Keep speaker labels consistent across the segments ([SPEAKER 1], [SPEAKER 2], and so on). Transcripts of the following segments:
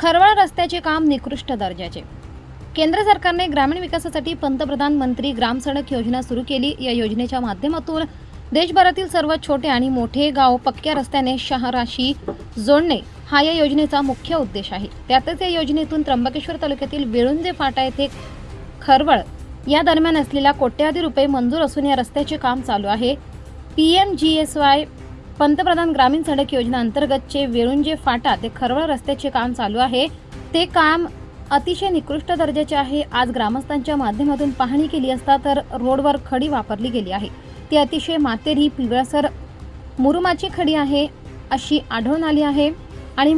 [SPEAKER 1] खरवळ रस्त्याचे काम निकृष्ट दर्जाचे. केंद्र सरकारने ग्रामीण विकासासाठी पंतप्रधान मंत्री ग्राम सडक योजना सुरू केली. या योजनेच्या माध्यमातून देशभरातील सर्व छोटे आणि मोठे गाव पक्क्या रस्त्याने शहराशी जोडणे हा या योजनेचा मुख्य उद्देश आहे. त्यातच या योजनेतून त्र्यंबकेश्वर तालुक्यातील वेळुंजे फाटा येथे खरवळ या दरम्यान असलेल्या कोट्यावधी रुपये मंजूर असून या रस्त्याचे काम चालू आहे. P M G S Y पंतप्रधान ग्रामीण सडक योजना अंतर्गतचे वेळुंजे फाटा ते खरवळ रस्त्याचे काम चालू आहे. ते काम अतिशय निकृष्ट दर्जाचे आहे. आज ग्रामस्थांच्या माध्यमातून पाहणी केली असता तर रोडवर खडी वापरली गेली आहे. ती अतिशय मातेरी पिवळसर मुरुमाची खडी आहे अशी आढळून आली आहे आणि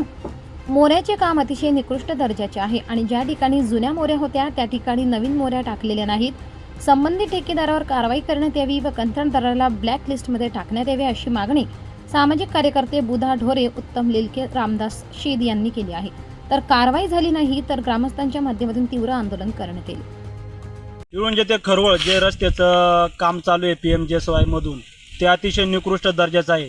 [SPEAKER 1] मोऱ्याचे काम अतिशय निकृष्ट दर्जाचे आहे आणि ज्या ठिकाणी जुन्या मोऱ्या होत्या त्या ठिकाणी नवीन मोऱ्या टाकलेल्या नाहीत. संबंधित ठेकेदारावर कारवाई करण्यात यावी व कंत्राटदाराला ब्लॅक लिस्टमध्ये टाकण्यात यावी अशी मागणी सामाजिक कार्यकर्ते बुधा ढोरे उत्तम लेलके रामदास शेद यांनी केली आहे. तर कारवाई झाली नाही तर ग्रामस्थांच्या माध्यमातून तीव्र आंदोलन करण्यात येईल.
[SPEAKER 2] इकडून जे ते खरवळ जे रस्त्याचं काम चालू आहे पी एम जे एस मधून ते अतिशय निकृष्ट दर्जाचं आहे.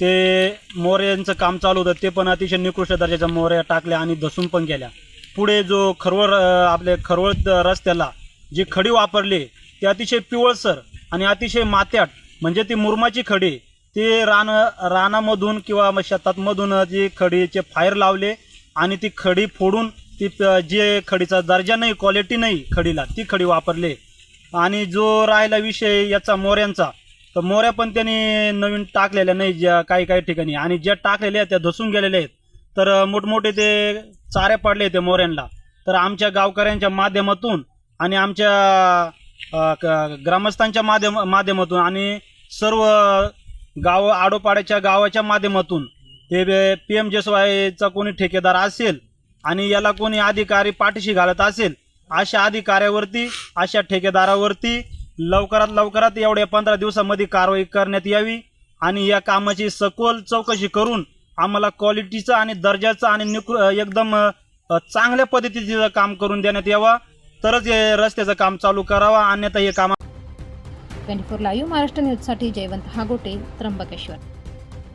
[SPEAKER 2] ते मोऱ्यांचं काम चालू होतं ते पण अतिशय निकृष्ट दर्जाच्या मोऱ्या टाकल्या आणि धसून पण गेल्या. पुढे जो खरवळ आपले खरवळ द- रस्त्याला जी खडी वापरली ते अतिशय पिवळसर आणि अतिशय मात्याट म्हणजे ती मुरमाची खडी ते रान रानामधून किंवा मग शेतातमधून जी खडीचे फायर लावले आणि ती खडी फोडून ती प- जे खडीचा दर्जा नाही क्वालिटी नाही खडीला ती खडी वापरले. आणि जो राहिला विषय याचा मोऱ्यांचा तर मोऱ्या पण त्यांनी नवीन टाकलेल्या नाही ज्या काही काही ठिकाणी. आणि ज्या टाकलेल्या आहेत त्या धसून गेलेल्या आहेत. तर मोठमोठे ते चारे पडले त्या मोऱ्यांना. तर आमच्या गावकऱ्यांच्या माध्यमातून आणि आमच्या क- ग्रामस्थांच्या माध्यम माध्यमातून आणि सर्व गाव आडोपाड्याच्या गावाच्या माध्यमातून हे पी एम जेसवायचा कोणी ठेकेदार असेल आणि याला कोणी अधिकारी पाठीशी घालत असेल अशा अधिकाऱ्यावरती अशा ठेकेदारावरती लवकरात लवकरात एवढ्या पंधरा दिवसामध्ये कारवाई करण्यात यावी आणि या कामाची सखोल चौकशी करून आम्हाला क्वालिटीचं आणि दर्जाचं आणि निकृ एकदम चांगल्या पद्धतीचं काम करून देण्यात यावं. तरच हे रस्त्याचं काम चालू करावं. अन्यथा हे काम
[SPEAKER 1] ट्वेंटी फोर लाईव्ह महाराष्ट्र न्यूजसाठी जयवंत हागोटे त्र्यंबकेश्वर.